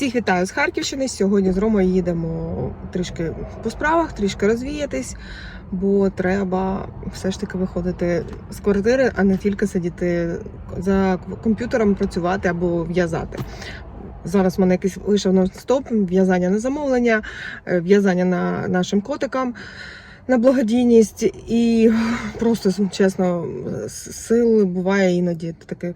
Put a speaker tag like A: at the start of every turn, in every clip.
A: Всіх вітаю з Харківщини. Сьогодні з Ромою їдемо трішки по справах, трішки розвіятись, бо треба все ж таки виходити з квартири, а не тільки сидіти за комп'ютером, працювати або в'язати. Зараз в мене якийсь вийшов нон-стоп, в'язання на замовлення, е, в'язання на нашим котикам на благодійність. І просто чесно, сил буває іноді таке,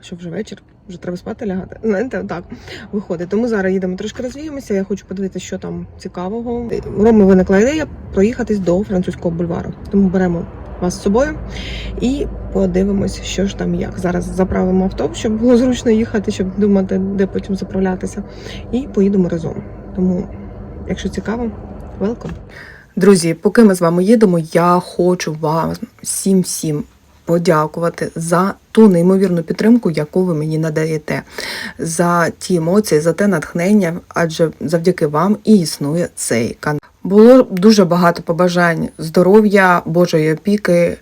A: що вже вечір, вже треба спати лягати. Знаєте, так виходить. Тому зараз їдемо трошки розвіємося. Я хочу подивитися, що там цікавого. Роми виникла ідея проїхатись до французького бульвару. Тому беремо вас з собою і подивимось, що ж там як. Зараз заправимо авто, щоб було зручно їхати, щоб думати, де потім заправлятися. І поїдемо разом. Тому, якщо цікаво, велком. Друзі, поки ми з вами їдемо, я хочу вам всім всім подякувати за ту неймовірну підтримку, яку ви мені надаєте, за ті емоції, за те натхнення, адже завдяки вам і існує цей канал. Було дуже багато побажань здоров'я, Божої опіки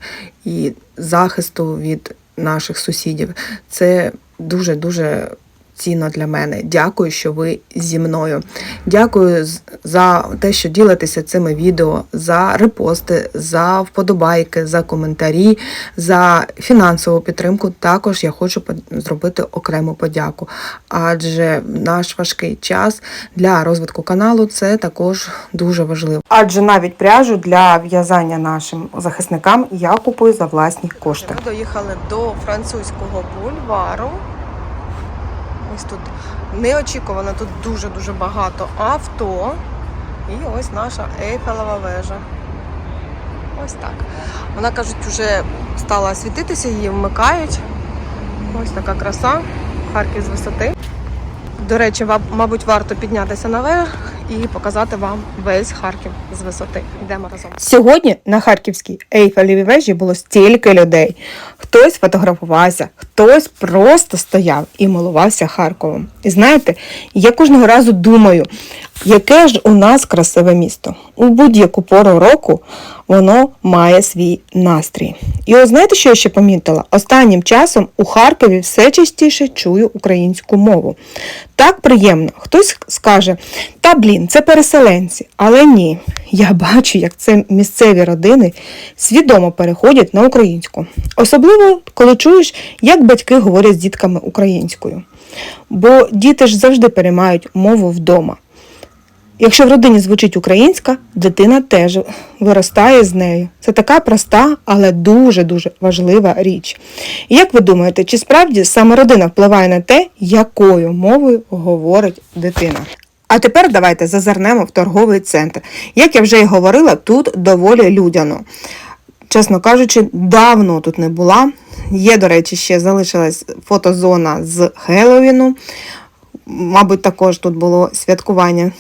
A: і захисту від наших сусідів. Це дуже дуже цінно для мене. Дякую, що ви зі мною. Дякую за те, що ділитеся цими відео, за репости, за вподобайки, за коментарі, за фінансову підтримку. Також я хочу зробити окрему подяку. Адже наш важкий час для розвитку каналу це також дуже важливо. Адже навіть пряжу для в'язання нашим захисникам я купую за власні кошти. Ми доїхали до французького бульвару. Ось тут неочікувано, тут дуже-дуже багато авто. І ось наша Ейфелева вежа. Ось так. Вона, кажуть, вже стала світитися, її вмикають. Ось така краса. Харків з висоти. До речі, ва- мабуть, варто піднятися наверх і показати вам весь Харків з висоти. Йдемо разом. Сьогодні на Харківській Ейфелевій вежі було стільки людей. Хтось фотографувався, хтось просто стояв і милувався Харковом. І знаєте, я кожного разу думаю, яке ж у нас красиве місто. У будь-яку пору року воно має свій настрій. І ось знаєте, що я ще помітила? Останнім часом у Харкові все частіше чую українську мову. Так приємно. Хтось скаже, та блін, це переселенці. Але ні, я бачу, як це місцеві родини свідомо переходять на українську. Особливо, коли чуєш, як батьки говорять з дітками українською. Бо діти ж завжди переймають мову вдома. Якщо в родині звучить українська, дитина теж виростає з нею. Це така проста, але дуже-дуже важлива річ. І як ви думаєте, чи справді саме родина впливає на те, якою мовою говорить дитина? А тепер давайте зазирнемо в торговий центр. Як я вже і говорила, тут доволі людяно. Чесно кажучи, давно тут не була. Є, до речі, ще залишилась фотозона з Хеллоуіну. Мабуть, також тут було святкування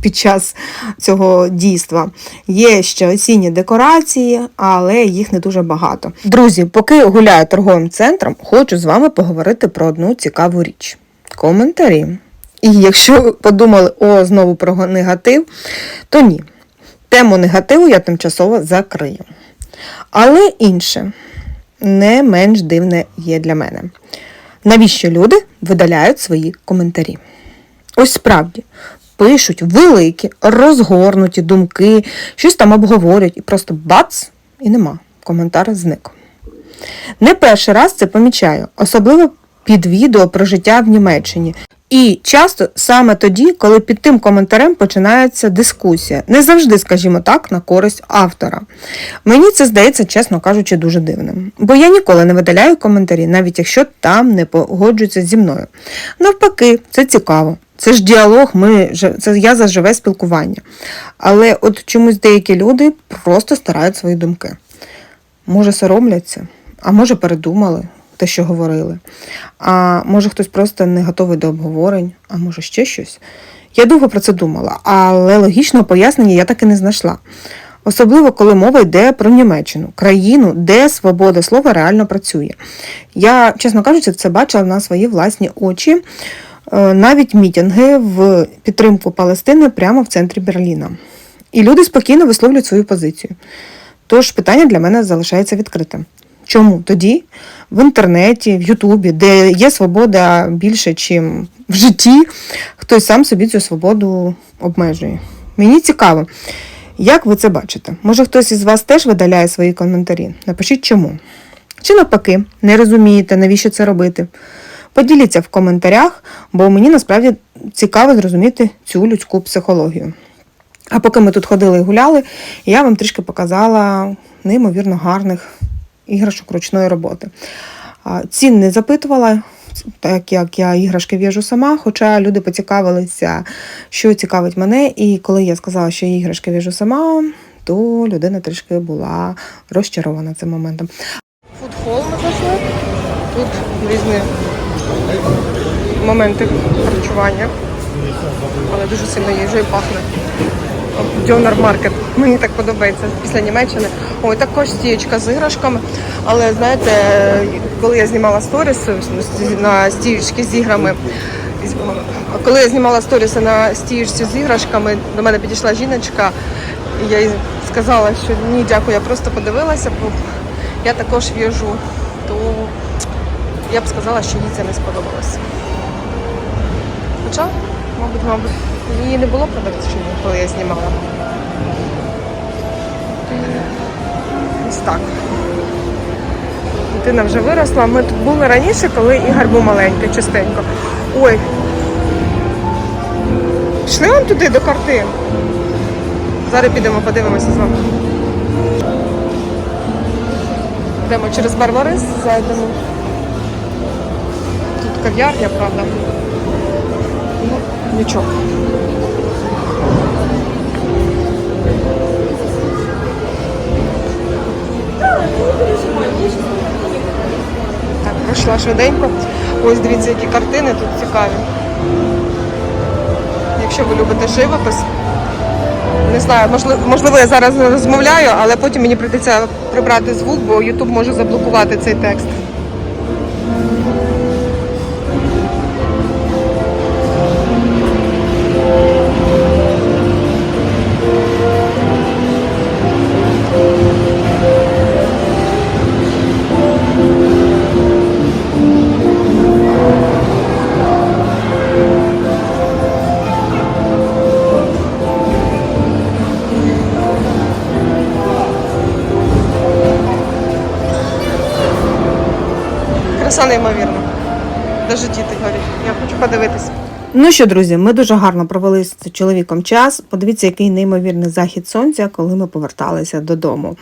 A: під час цього дійства. Є ще осінні декорації, але їх не дуже багато. Друзі, поки гуляю торговим центром, хочу з вами поговорити про одну цікаву річ. Коментарі. І якщо подумали, о, знову про негатив, то ні. Тему негативу я тимчасово закрию. Але інше не менш дивне є для мене. Навіщо люди видаляють свої коментарі? Ось справді пишуть великі, розгорнуті думки, щось там обговорюють, і просто бац, і нема. Коментар зник. Не перший раз це помічаю, особливо під відео про життя в Німеччині. І часто саме тоді, коли під тим коментарем починається дискусія, не завжди, скажімо так, на користь автора. Мені це здається, чесно кажучи, дуже дивним. Бо я ніколи не видаляю коментарі, навіть якщо там не погоджуються зі мною. Навпаки, це цікаво. Це ж діалог, ми, це я за живе спілкування. Але от чомусь деякі люди просто старають свої думки. Може, соромляться, а може, передумали те, що говорили. А може, хтось просто не готовий до обговорень, а може ще щось. Я довго про це думала, але логічного пояснення я так і не знайшла. Особливо, коли мова йде про Німеччину, країну, де свобода слова реально працює. Я, чесно кажучи, це бачила на свої власні очі. Е, Навіть мітинги в підтримку Палестини прямо в центрі Берліна. І люди спокійно висловлюють свою позицію. Тож питання для мене залишається відкритим. Чому тоді в інтернеті, в Ютубі, де є свобода більше, ніж в житті хтось сам собі цю свободу обмежує. Мені цікаво, як ви це бачите? Може, хтось із вас теж видаляє свої коментарі? Напишіть чому. Чи навпаки, не розумієте, навіщо це робити? Поділіться в коментарях, бо мені насправді цікаво зрозуміти цю людську психологію. А поки ми тут ходили і гуляли, я вам трішки показала неймовірно гарних іграшок ручної роботи. Цін не запитувала, так як я іграшки в'яжу сама, хоча люди поцікавилися, що цікавить мене. І коли я сказала, що я іграшки в'яжу сама, то людина трішки була розчарована цим моментом. Фудхол ми зайшли. Тут різні моменти харчування. Але дуже сильно їжею пахне. Дьонер маркет. Мені так подобається після Німеччини. Ой, також стієчка з іграшками. Але знаєте, коли я знімала сторіс на стієчки з іграми, коли я знімала сторіси на стієчці з іграшками, до мене підійшла жіночка, і я їй сказала, що ні, дякую, я просто подивилася, бо я також в'яжу, то я б сказала, що їй це не сподобалося. Хоча, мабуть, мабуть, її не було продавців, коли я знімала. Ось так. Дитина вже виросла. Ми тут були раніше, коли Ігор був маленький, частенько. Ой. Пішли вон туди до картин. Зараз підемо, подивимося з вами. Йдемо через Барбарис, зайдемо. Кав'ярня, правда. Ну, нічого. Так, пройшла швиденько. Ось дивіться, які картини тут цікаві. Якщо ви любите живопис, не знаю, можливо, можливо, я зараз розмовляю, але потім мені прийдеться прибрати звук, бо YouTube може заблокувати цей текст. Краса неймовірна. Навіть діти говорять, я хочу подивитися. Ну що, друзі, ми дуже гарно провели з чоловіком час. Подивіться, який неймовірний захід сонця, коли ми поверталися додому.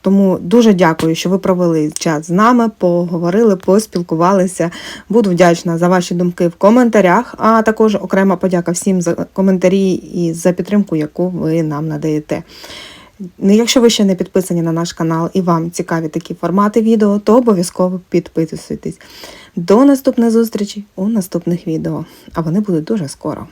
A: Тому дуже дякую, що ви провели час з нами, поговорили, поспілкувалися. Буду вдячна за ваші думки в коментарях, а також окрема подяка всім за коментарі і за підтримку, яку ви нам надаєте. Ну, Якщо ви ще не підписані на наш канал і вам цікаві такі формати відео, то обов'язково підписуйтесь. До наступної зустрічі у наступних відео, а вони будуть дуже скоро.